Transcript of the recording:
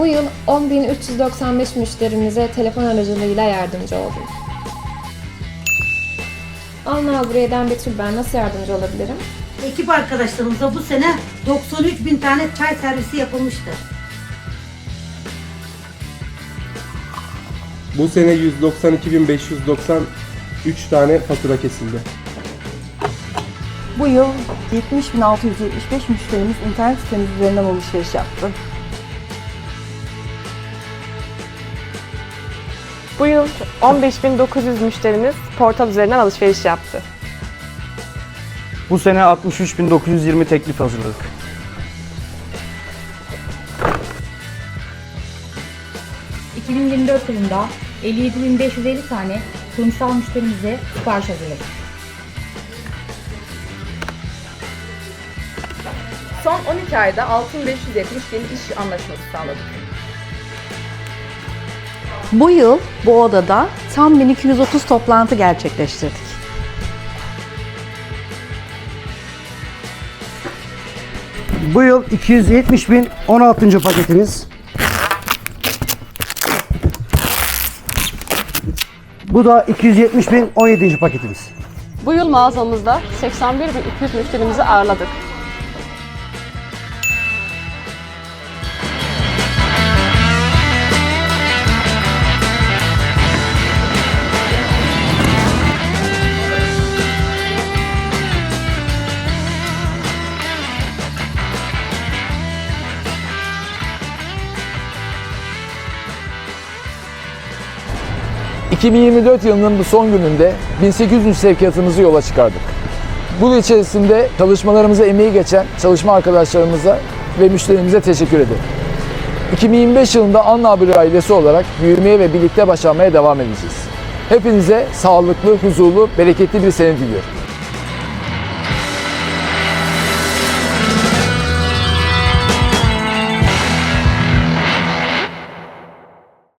Bu yıl 10.395 müşterimize telefon aracılığıyla yardımcı oldum. Alnal Buraya'dan Betül ben nasıl yardımcı olabilirim? Ekip arkadaşlarımıza bu sene 93 bin tane çay servisi yapılmıştır. Bu sene 192.593 tane fatura kesildi. Bu yıl 70.675 müşterimiz internet sitemiz üzerinden alışveriş yaptı. Bu yıl 15.900 müşterimiz portal üzerinden alışveriş yaptı. Bu sene 63.920 teklif hazırladık. Hı. 2024 yılında 57.550 tane kurumsal müşterimize sipariş hazırladık. Son 12 ayda 6570 yeni iş anlaşması sağladık. Bu yıl bu odada tam 1230 toplantı gerçekleştirdik. Bu yıl 270 bin 16. paketimiz. Bu da 270 bin 17. paketimiz. Bu yıl mağazamızda 81.200 müşterimizi ağırladık. ...2024 yılının bu son gününde 1800 sevkiyatımızı yola çıkardık. Bu yıl içerisinde çalışmalarımıza emeği geçen çalışma arkadaşlarımıza ve müşterimize teşekkür ederim. 2025 yılında Anna Haberi ailesi olarak büyümeye ve birlikte başarmaya devam edeceğiz. Hepinize sağlıklı, huzurlu, bereketli bir sene diliyorum.